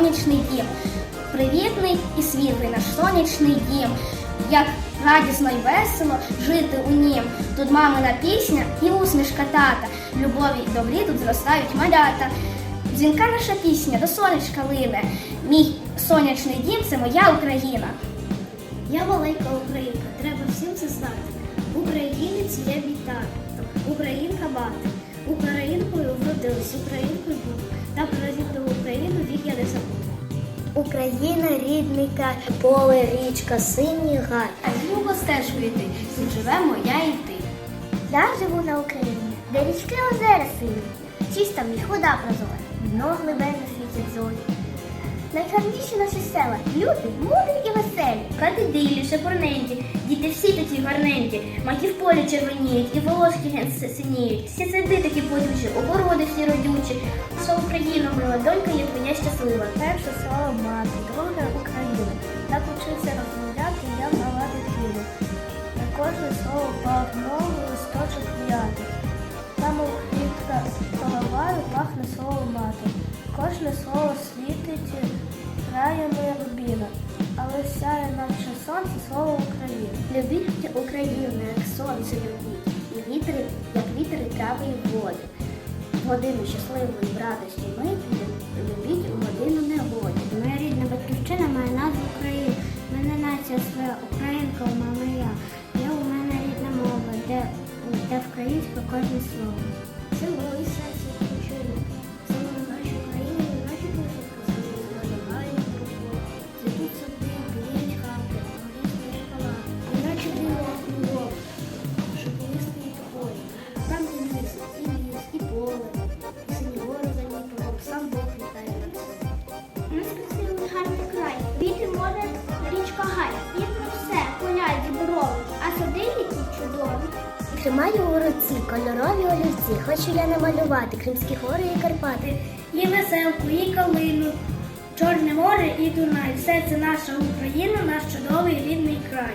сонячний дім. Привітний і світлий наш сонячний дім. Як радісно й весело жити у нім. Тут мамина пісня і усмішка тата. Любові й добрі тут зростають малята. Дзвінка наша пісня до сонечка лине. Мій сонячний дім це моя Україна. Я маленька українка, треба всім це знати. Українець є мій тато, українка мати. Українкою вродилась, українкою Україна рідний край, поле, річка, синій гай. А любо стежку йти, тут живемо я і ти. Я живу на Україні, де річки озера сині, чиста в них вода прозора, дно глибинне світять зорі. Найгарніші наші села, люди, мудрі і веселі. Хати дилі, шепурненькі, діти всі такі гарненькі, маки в полі червоніють, і волоски ген синіють. Всі сади такі подючі, огороди всі родючі. Що Україна мила, донька є твоя щаслива. Перше слово мати, друге Україна. Так учився розмовляти я мала дитина. На кожне слово пав новий листочок м'яти. Там у квітка головаю пахне слово мати. Кожне слово світить краями рубіна, але сяє наче сонце слово Україна. Любіть Україну, як сонце любіть, і вітри, як вітри, трави і води. Годину щасливої радості ми любіть у годину негоди. Моя рідна батьківщина має назву Україна. Мене нація своя українка, мама я. Є у мене рідна мова, де, де українське кожне слово. Тримаю у руці кольорові олівці, хочу я намалювати Кримські гори і Карпати. І веселку, і калину, Чорне море і Дунай. Все це наша Україна, наш чудовий рідний край.